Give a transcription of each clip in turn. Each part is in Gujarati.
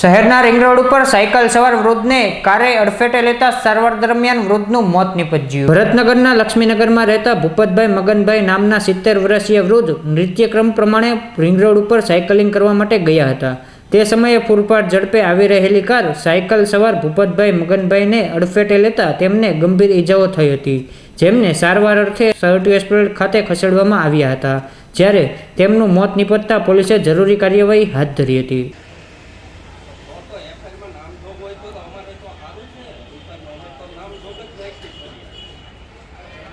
શહેરના રિંગ રોડ ઉપર સાયકલ સવાર વૃદ્ધને કારે અડફેટે લેતા સારવાર દરમિયાન વૃદ્ધનું મોત નિપજ્યું. ભરતનગરના લક્ષ્મીનગરમાં રહેતા ભૂપતભાઈ મગનભાઈ નામના સિત્તેર વર્ષીય વૃદ્ધ નૃત્યક્રમ પ્રમાણે રિંગ રોડ ઉપર સાયકલિંગ કરવા માટે ગયા હતા. તે સમયે ફૂરપાટ ઝડપે આવી રહેલી કાર સાયકલ સવાર ભૂપતભાઈ મગનભાઈને અડફેટે લેતા તેમને ગંભીર ઈજાઓ થઈ હતી, જેમને સારવાર અર્થે સરટી હોસ્પિટલ ખાતે ખસેડવામાં આવ્યા હતા, જ્યારે તેમનું મોત નિપજતા પોલીસે જરૂરી કાર્યવાહી હાથ ધરી હતી તો એફઆઈઆરમાં નામ જોગ હોય તો તો અમારે તો સારું છે દુકાનનું અમે તો નામ જોગ જ રાખી છીએ એ હાટું તો અમે ફરિયાદ મોડી લઈ કે ભાઈ આરોપીનું નામ આમાં આવ્યું કે ના ના એમાં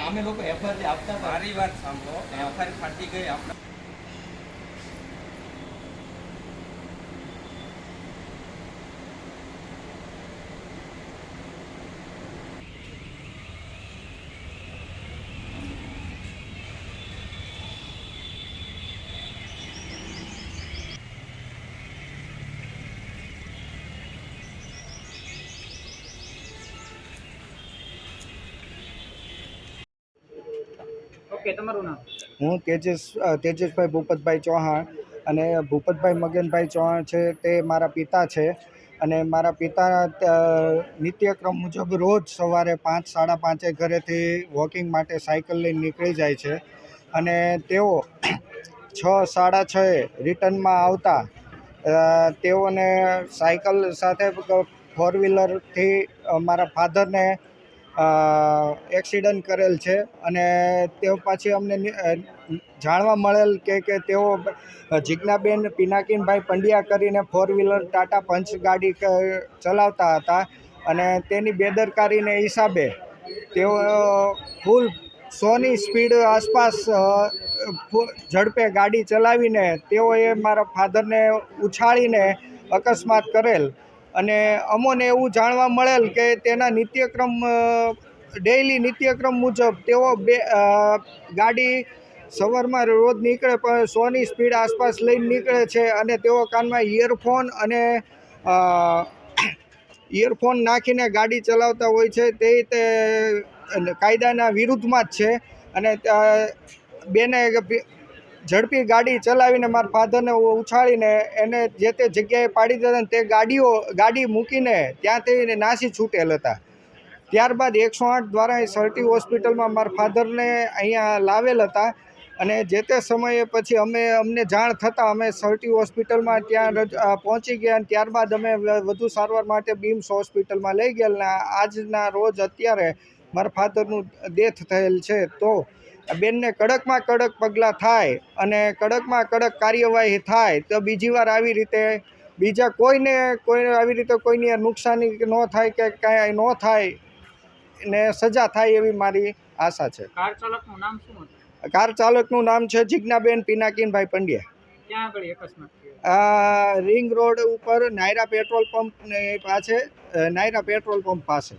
અમે લોકો એફઆઈઆર આપતા મારી વાત સાંભળો. એફઆઈઆર ફાટી ગઈ આપણે ઓકે તમારું નામ? હું તેજસ તેજસભાઈ ભૂપતભાઈ ચૌહાણ અને ભૂપતભાઈ મગનભાઈ ચૌહાણ છે, તે મારા પિતા છે. અને મારા પિતા નિત્યક્રમ મુજબ રોજ સવારે પાંચ, સાડા પાંચે ઘરેથી વોકિંગ માટે સાયકલ લઈને નીકળી જાય છે. અને તેઓ છ, સાડા છએ રિટર્નમાં આવતા તેઓને સાયકલ સાથે ફોર વ્હીલરથી મારા ફાધરને એક્સિડન્ટ કરેલ છે અને તેઓ પાછી અમને જાણવા મળેલ કે કે તેઓ જિજ્ઞાબેન પિનાકીનભાઈ પંડ્યા કરીને ફોર વ્હીલર ટાટા પંચ ગાડી ચલાવતા હતા અને તેની બેદરકારીને હિસાબે તેઓ ફૂલ સોની સ્પીડ આસપાસ ઝડપે ગાડી ચલાવીને તેઓએ મારા ફાધરને ઉછાળીને અકસ્માત કરેલ. અને અમોને એવું જાણવા મળેલ કે તેના નિત્યક્રમ ડેઈલી નિત્યક્રમ મુજબ તેઓ બે ગાડી સવારમાં રોજ નીકળે પણ સોની સ્પીડ આસપાસ લઈને નીકળે છે અને તેઓ કાનમાં ઇયરફોન અને ઇયરફોન નાખીને ગાડી ચલાવતા હોય છે. તે રીતે કાયદાના વિરુદ્ધમાં જ છે અને બેને ઝડપી ગાડી ચલાવીને મારા ફાધરને ઉછાળીને એને જે તે જગ્યાએ પાડી અને તે ગાડીઓ, ગાડી મૂકીને ત્યાંથી નાસી છૂટેલ હતા. ત્યારબાદ એકસો આઠ દ્વારા એ સરટી હોસ્પિટલમાં મારા ફાધરને અહીંયા લાવેલ હતા અને જે તે સમયે પછી અમે, અમને જાણ થતાં અમે સરટી હોસ્પિટલમાં ત્યાં પહોંચી ગયા અને ત્યારબાદ અમે વધુ સારવાર માટે બીમ્સ હોસ્પિટલમાં લઈ ગયેલ આજના રોજ અત્યારે મારા ફાધરનું ડેથ થયેલ છે તો બેનને કડકમાં કડક પગલાં થાય અને કડકમાં કડક કાર્યવાહી થાય તો બીજી વાર આવી રીતે બીજા કોઈને કોઈ આવી રીતે કોઈની નુકસાની ન થાય કે કાંઈ ન થાય ને સજા થાય એવી મારી આશા છે. કાર ચાલકનું નામ શું હતું? કાર ચાલકનું નામ છે જિજ્ઞાબેન પિનાકીનભાઈ પંડ્યા. આ રિંગ રોડ ઉપર નાયરા પેટ્રોલ પંપ ને પાસે નાયરા પેટ્રોલ પંપ પાસે.